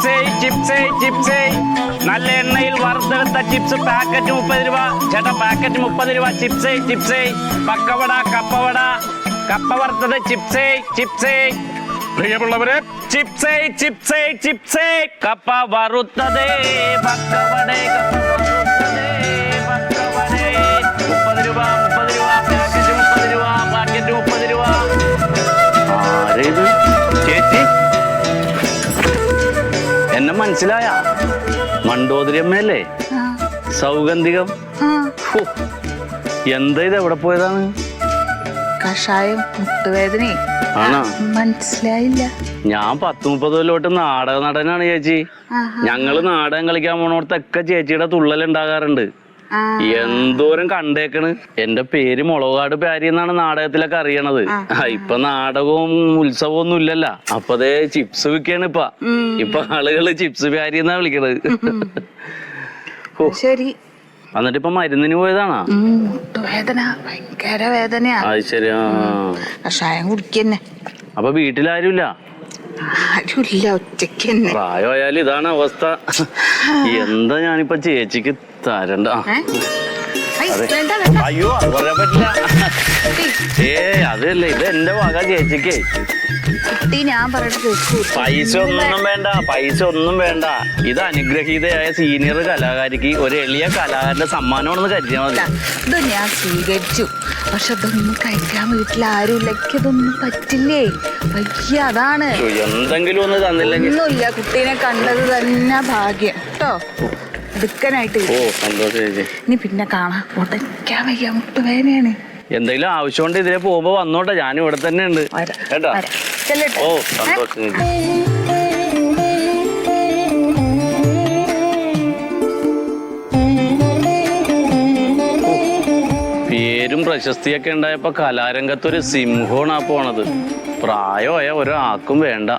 ചിപ്സേ ചിപ്സേ ചിപ്സേ. നല്ല എണ്ണയിൽ വറുത്തെടുത്ത chips packet മുപ്പത് രൂപ. ചേട്ടാ പാക്കറ്റ് മുപ്പത് രൂപ. ചിപ്സേ ചിപ്സേ. പക്കവട കപ്പവട. കപ്പ വറുത്തത് ചിപ്സേ ചിപ്സേ. പ്രിയമുള്ളവരെ ചിപ്സേ ചിപ്സേ ചിപ്സേ. കപ്പ വറുത്തതേ പക്കവട കപ്പ മനസ്സിലായ? മണ്ടോദരിയമ്മയല്ലേ? സൗഗന്ധികം. എന്താ ഇത് എവിടെ പോയതാണ്? കഷായം മുട്ടുവേദന. ആണോ? മനസ്സിലായില്ല. ഞാൻ പത്ത് മുപ്പത് കൊല്ലോട്ട് നാടക നടനാണ് ചേച്ചി. ഞങ്ങൾ നാടകം കളിക്കാൻ പോണോടത്തൊക്കെ ചേച്ചിയുടെ തുള്ളൽ ഉണ്ടാകാറുണ്ട് എന്തോരം കണ്ടേക്കണ്. എന്റെ പേര് മുളകാട് പാരി എന്നാണ് നാടകത്തിലൊക്കെ അറിയണത്. ഇപ്പൊ നാടകവും ഉത്സവവും ഒന്നും ഇല്ലല്ല. അപ്പൊ അതേ ചിപ്സ് വിൽക്കാണ് ഇപ്പൊ. ഇപ്പൊ ആളുകൾ ചിപ്സ് പാരി എന്നാ വിളിക്കണത്. ശരി. എന്നിട്ട് ഇപ്പൊ മരുന്നിന് പോയതാണോ? മുട്ടുവേദന ഭയങ്കര വേദനയാ. അത് ശരി കഷായം കുടിക്കന്നെ. അപ്പൊ വീട്ടിലാരുമില്ല ആരുമില്ല ഒറ്റയ്ക്ക് തന്നെ പ്രായമായാലും ഇതാണ് അവസ്ഥ. എന്താ ഞാനിപ്പോ ചേച്ചിക്ക് തരണ്ട. അയ്യോ അത്. പറയാൻ പറ്റില്ല. ഏ അതല്ല ഇത് എന്റെ വക ചേച്ചിക്കേ. ഞാൻ പൈസ ഒന്നും വേണ്ട പൈസ ഒന്നും വേണ്ട. ഇത് അനുഗ്രഹീതയായ സീനിയർ കലാകാരിക്ക് ഒരു എളിയ കലാകാരന്റെ സമ്മാനമാണെന്ന് കരുതിയാൽ മതി. ഇത് ഞാൻ സ്വീകരിച്ചു. പക്ഷെ അതൊന്നും കഴിക്കാൻ വീട്ടിൽ ആരും ഇതൊന്നും പറ്റില്ലേ? വയ്യ അതാണ്. എന്തെങ്കിലും ഒന്ന് തന്നില്ലെങ്കിൽ. ഒന്നുമില്ല കുട്ടീനെ കണ്ടത് തന്നെ ഭാഗ്യം. കേട്ടോ എടുക്കാനായിട്ട് ഓ സന്തോഷം ചേച്ചി. ഇനി പിന്നെ കാണാം. ഉടയ്ക്കാൻ വയ്യ മുട്ടുവേദനയാണ്. എന്തെങ്കിലും ആവശ്യം ഉണ്ട് ഇതിലെ പോകുമ്പോ വന്നോട്ടെ. ഞാൻ ഇവിടെ തന്നെ ഉണ്ട് കേട്ടോ. ഓ സന്തോഷം പേരും പ്രശസ്തിയൊക്കെ ഉണ്ടായപ്പോ കലാരംഗത്തൊരു സിംഹമാണ് ആ പോണത്. പ്രായമായ ഒരാൾക്കും വേണ്ട.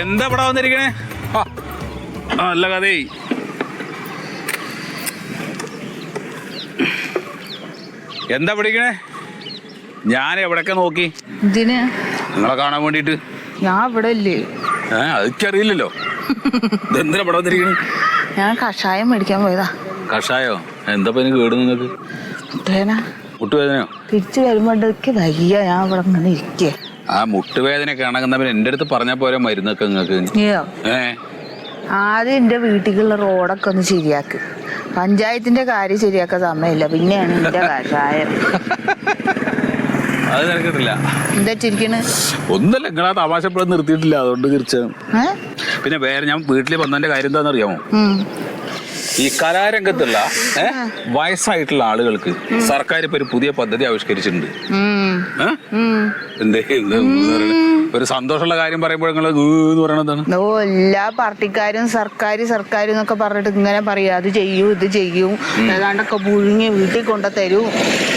എന്താ ഇവിടെ വന്നിരിക്കണേ? ആ, നല്ല കഥേ എന്താ പിടിക്കണേ? ഞാൻ എവിടൊക്കെ നോക്കി? ഇതിന് നിങ്ങളെ കാണാൻ വേണ്ടിട്ട് ഞാൻ ഇവിടെ ഇല്ലേ? ഏ അതൊക്കെറിയില്ലല്ലോ ഇതെന്തിനാ ഇവിടെ വന്നിരിക്കണേ? ഞാൻ കഷായം മേടിക്കാൻ പോയതാ. കഷായോ? എന്താ ഇപ്പൊ കേട് നിങ്ങക്ക്? മുട്ടുവേദന. മുട്ടുവേദനയോ? തിരിച്ചു വരുമ്പോഴേക്ക് വയ്യ. ഞാൻ ഇവിടെ ഇങ്ങനെ ഇരിക്കേ. ആ മുട്ടുവേദനയൊക്കെ ആണെങ്കിൽ പിന്നെ എന്റെ അടുത്ത് പറഞ്ഞാൽ പോരെ മരുന്നൊക്കെ നിങ്ങൾക്ക് നീയോ ഏ? ആദ്യം എന്റെ വീട്ടിലുള്ള റോഡൊക്കെ ഒന്ന് ശരിയാക്ക്. പഞ്ചായത്തിന്റെ കാര്യം ശരിയാക്കാൻ സമയമില്ല. പിന്നെയാണ് എന്റെ കഷായം. അത് നിനക്കിട്ടില്ല. എന്താ ചിരിക്കണ് ഒന്നല്ല നിങ്ങളാ തമാശ ഇപ്പോഴും നിർത്തിയിട്ടില്ല അതുകൊണ്ട് തീർച്ചയായും പിന്നെ വേറെ ഞാൻ വീട്ടിൽ വന്നതിന്റെ കാര്യം എന്താണെന്ന് അറിയാമോ ഈ കലാരംഗത്തുള്ള വയസ്സായിട്ടുള്ള ആളുകൾക്ക് സർക്കാർ ഇപ്പൊ ഒരു പുതിയ പദ്ധതി ആവിഷ്കരിച്ചിട്ടുണ്ട്. എന്തേ എന്ത് ഒരു സന്തോഷമുള്ള കാര്യം പറയുമ്പോൾ നിങ്ങൾ എന്ന് പറയണതാണ് ഓ എല്ലാ പാർട്ടിക്കാരും സർക്കാർ സർക്കാർ എന്നൊക്കെ പറഞ്ഞിട്ട് ഇങ്ങനെ പറയും. അത് ചെയ്യൂ ഇത് ചെയ്യും. ഏതാണ്ടൊക്കെ പുഴുങ്ങി വീട്ടിൽ കൊണ്ടു തരൂ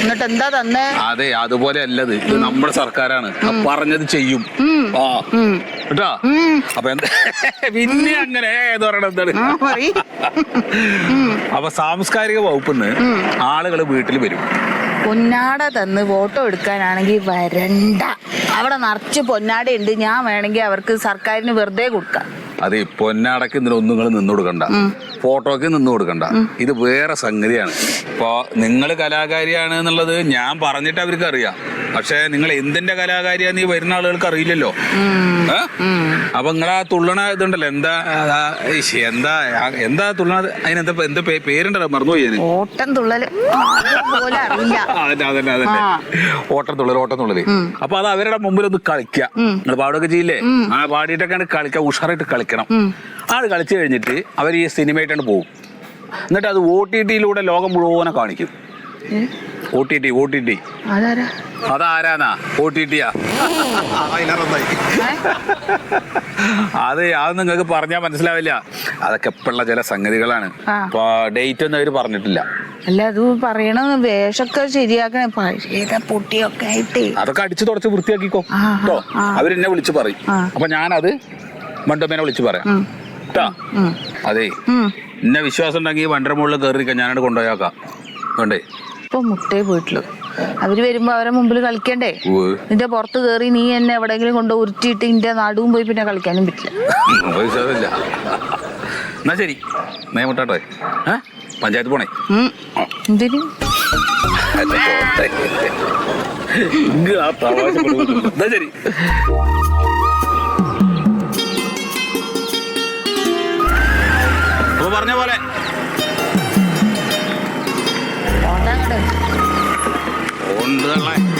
എന്നിട്ട് എന്താ തന്നെ? അതെ അതുപോലെ അല്ലത് ഇത് നമ്മുടെ സർക്കാരാണ്. പറഞ്ഞത് ചെയ്യും. ആ. കേട്ടോ. അപ്പൊ എന്താ? പിന്നെ അങ്ങനെ പറയണത് അപ്പൊ സാംസ്കാരിക വകുപ്പിന്ന് ആളുകൾ വീട്ടിൽ വരും. പൊന്നാട തന്ന് ഫോട്ടോ എടുക്കാനാണെങ്കിൽ വരണ്ട. അവിടെ നിറച്ച് പൊന്നാട ഉണ്ട്. ഞാൻ വേണമെങ്കിൽ അവർക്ക് സർക്കാരിന് വെറുതെ കൊടുക്കാം. അതെ പൊന്നാടക്ക് ഇതിനൊന്നും നിങ്ങൾ നിന്നു കൊടുക്കണ്ട ഫോട്ടോക്ക് നിന്ന് കൊടുക്കണ്ട. ഇത് വേറെ സംഗതിയാണ്. ഇപ്പൊ നിങ്ങൾ കലാകാരിയാണ് എന്നുള്ളത് ഞാൻ പറഞ്ഞിട്ട് അവർക്ക് അറിയാം പക്ഷെ നിങ്ങൾ എന്തിന്റെ കലാകാരിയാന്ന് ഈ വരുന്ന ആളുകൾക്ക് അറിയില്ലല്ലോ? അപ്പൊ നിങ്ങളാ തുള്ളണ ഇതുണ്ടല്ലോ. എന്താ എന്താ എന്താ തുള്ളണ അതിനെന്താ എന്താ പേരുണ്ടല്ലോ മറന്നുപോയി ഞാൻ ഓട്ടം തുള്ളൽ അതന്നെ അതന്നെ ഓട്ടം തുള്ളൽ ഓട്ടം തുള്ളൽ. അപ്പൊ അത് അവരുടെ മുമ്പിൽ ഒന്ന് കളിക്കുക നിങ്ങൾ പാടുകയൊക്കെ ചെയ്യില്ലേ? ആ പാടിയിട്ടൊക്കെയാണ് കളിക്കുക ഉഷാറായിട്ട് കളിക്കണം. അത് കളിച്ചു കഴിഞ്ഞിട്ട് അവർ ഈ സിനിമയായിട്ടാണ് പോകും. എന്നിട്ട് അത് ഒ ടി ടിയിലൂടെ ലോകം മുഴുവനെ കാണിക്കും. O T T O T T അതാരാ? അതാരാന്നാ? ഒ ടി ടിയാ അത് അത് നിങ്ങൾക്ക് പറഞ്ഞാൽ മനസ്സിലാവില്ല. അതൊക്കെ എപ്പോഴുള്ള ചില സംഗതികളാണ്. അപ്പൊ ഡേറ്റ് ഒന്നും അവർ പറഞ്ഞിട്ടില്ല. അല്ല അത് പറയണ വേഷൊക്കെ ശരിയാക്കണേ. പഴയ പൊട്ടിയൊക്കെ ആയിട്ട്. അതൊക്കെ അടിച്ചു തുടച്ച് വൃത്തിയാക്കിക്കോ. ആ, ആ, കേട്ടോ ആ. അവരെന്നെ വിളിച്ചു പറയും. അപ്പൊ ഞാനത് മണ്ടോമേനെ വിളിച്ചു പറയാം. കേട്ടോ അതെ. ഇന്ന എന്നെ വിശ്വാസം ഉണ്ടെങ്കിൽ വണ്ടര മുകളിൽ കയറി ഞാനവിടെ കൊണ്ടുപോയാക്കാം. വേണ്ടേ? ഇപ്പൊ മുട്ടേ വീട്ടിൽ അവർ വരുമ്പോ അവരെ മുമ്പിൽ കളിക്കണ്ടേ? നിന്റെ പുറത്ത് കേറി നീ എന്നെ എവിടെങ്കിലും കൊണ്ട് ഉരുട്ടിയിട്ട് ഇന്റെ നടുവും പോയി പിന്നെ കളിക്കാനും പറ്റില്ല. വിശ്വാസമില്ല. എന്നാ ശരി. നേ മുട്ടാട്ടെ പഞ്ചായത്ത് പോണേ. എന്തിനും? ശരി. ഉണ്ട് തള്ളേ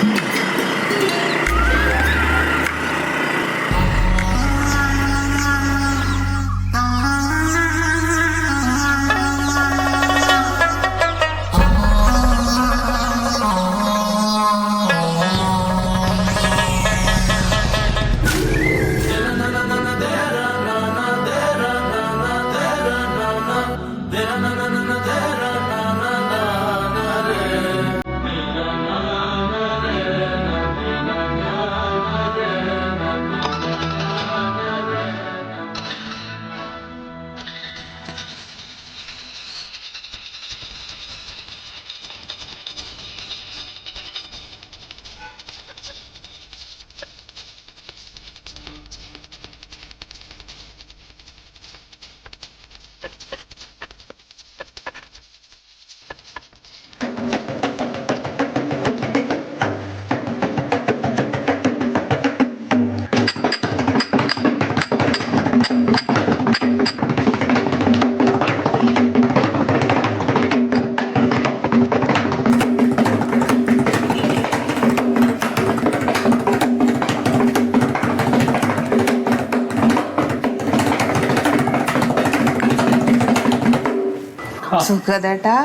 സുഖതേട്ടാ.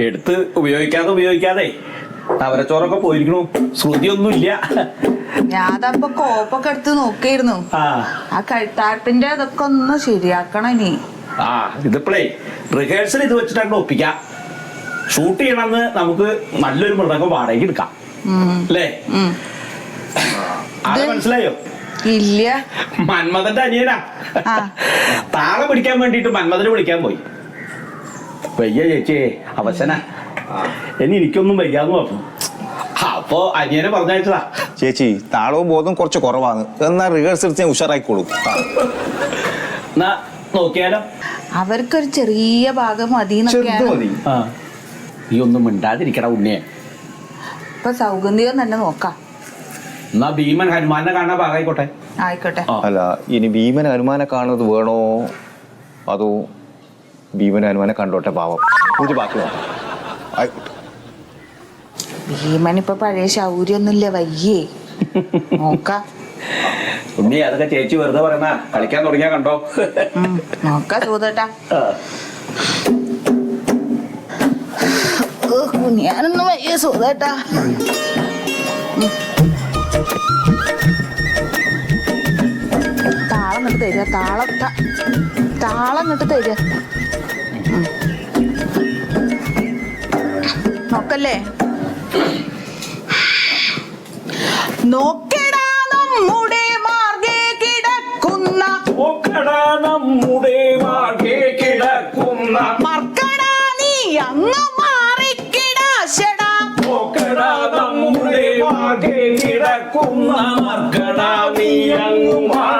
എടുത്ത് ഉപയോഗിക്കാതെ ഉപയോഗിക്കാതെ തവരച്ചോറൊക്കെ പോയിരിക്കണു. ശ്രുതിയൊന്നുമില്ല. ഞാനതപ്പൊ കോപ്പൊക്കെ എടുത്ത് നോക്കിയിരുന്നു ആ. കഴുത്താപ്പിന്റെ കഴുത്താട്ടിന്റെ അതൊക്കെ ഒന്ന് ശരിയാക്കണം ഇനി. ആ ഇതിപ്പോഴേ റിഹേഴ്സൽ ഇത് വെച്ചിട്ടാണ് ഒപ്പിക്കാം. ഷൂട്ട് ചെയ്യണമെന്ന് നമുക്ക് നല്ലൊരു മൃതകം വാടകയ്ക്ക് എടുക്കാം. അല്ലേ. ആരെ മനസ്സിലായോ? ഇല്ല. മന്മഥന്റെ അനിയനാ. ആ. താളം പിടിക്കാൻ വേണ്ടിട്ട് മന്മഥനെ വിളിക്കാൻ പോയി. വയ്യ ചേച്ചിയെ അവശന. ഇനി എനിക്കൊന്നും വയ്യാന്ന് പറഞ്ഞു. അപ്പൊ അനിയനെ പറഞ്ഞയച്ചതാ. ചേച്ചി താളവും ബോധം കുറച്ച് കുറവാണ്. എന്നാൽ റിഹേഴ്സൽ ഞാൻ ഉഷാറായിക്കോളൂ. എന്നാ നോക്കിയാലോ? അവർക്കൊരു ചെറിയ ഭാഗം മതി. നീ ഒന്നും മിണ്ടാതിരിക്കട ഉണ്ണിയെ. ഇപ്പൊ സൗഗന്ധികം തന്നെ നോക്കാം. എന്നാ ഭീമൻ ഹനുമാനെ കാണാൻ ഭാഗമായിക്കോട്ടെ ആയിക്കോട്ടെ. അല്ല ഇനി ഭീമൻ ഹനുമാനെ കാണുന്നത് വേണോ? അതോ ഭീമൻ ഹനുമാനെ കണ്ടോട്ടെ പാവം? ഒരു ബാക്കി നോക്കാം ആയിക്കോട്ടെ. ഭീമൻ ഇപ്പൊ പഴയ ശൗര്യൊന്നുമില്ല വയ്യേ. നോക്കാം. ഉണ്ണി അതൊക്കെ ചേച്ചി വെറുതെ പറയുന്ന കളിക്കാൻ തുടങ്ങിയാ കണ്ടോ? നോക്കാം സൂതേട്ടാ. ആ. ഞാനൊന്നും വയ്യ സൂതേട്ടാ. ഇങ്ങോട്ട് തരിക താളം താളം ഇങ്ങോട്ട് തരിക നോക്കല്ലേ? നോക്കടാ നമ്മുടെ മാർഗേ കിടക്കുന്ന. നോക്കടാ നമ്മുടെ മാർഗേ കിടക്കുന്ന. മർക്കടാ നീ അങ്ങ് മാറിക്കിടാശടാ നോക്കടാ നമ്മുടെ മാർഗേ കിടക്കുന്ന. മർക്കടാ നീ അങ്ങ് മാറി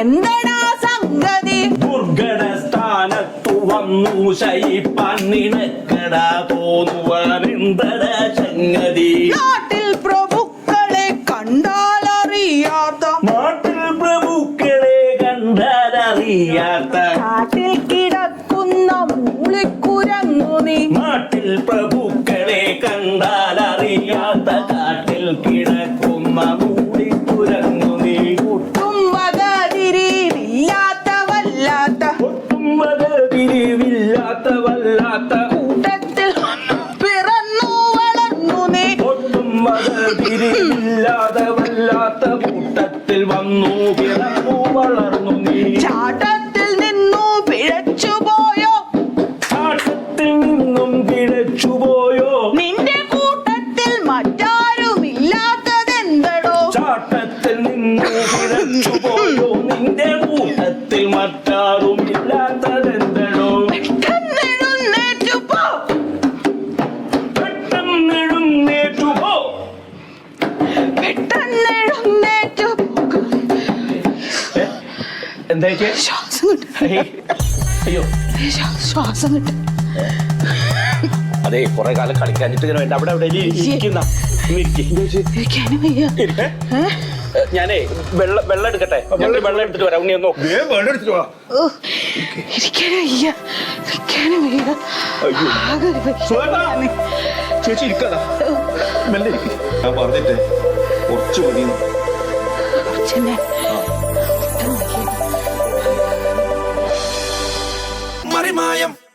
എന്തടാ സംഗതി? ദുർഘടസ്ഥാനത്തു വന്നു ശയിപ്പാൻ നിനക്കടാ തോന്നുവാൻ എന്തടാ സംഗതി. നാട്ടിൽ പ്രഭുക്കളെ കണ്ടാലറിയാത്ത നാട്ടിൽ പ്രഭുക്കളെ കണ്ടാലറിയാത്ത കാട്ടിൽ കിടക്കുന്ന മൂളിക്കുരങ്ങു നീ നാട്ടിൽ പ്രഭുക്കളെ കണ്ടാലറിയാത്ത കാട്ടിൽ കിടക്കുന്ന വന്നു പിറന്നു എന്താ? ശ്വാസം. അയ്യോ. ശ്വാസം കിട്ടും. അതെ കുറെ കാലം കളിക്കാഞ്ഞിട്ട് ഇങ്ങനെ വേണ്ട. അവിടെ അവിടെ ഇരിക്കുന്ന. ഞാനേ വെള്ളം വെള്ളം എടുക്കട്ടെ? വെള്ളം എടുത്തിട്ട് വരാം. ഉണ്ണി ഒന്ന് വെള്ളം എടുത്തിട്ട് വാ. ചേച്ചി ഇരിക്കാതാ മെല്ലെ ഇരിക്കും. ഞാൻ പറഞ്ഞിട്ടേ കുറച്ച് മതി. കുറച്ചെന്നെ снимаем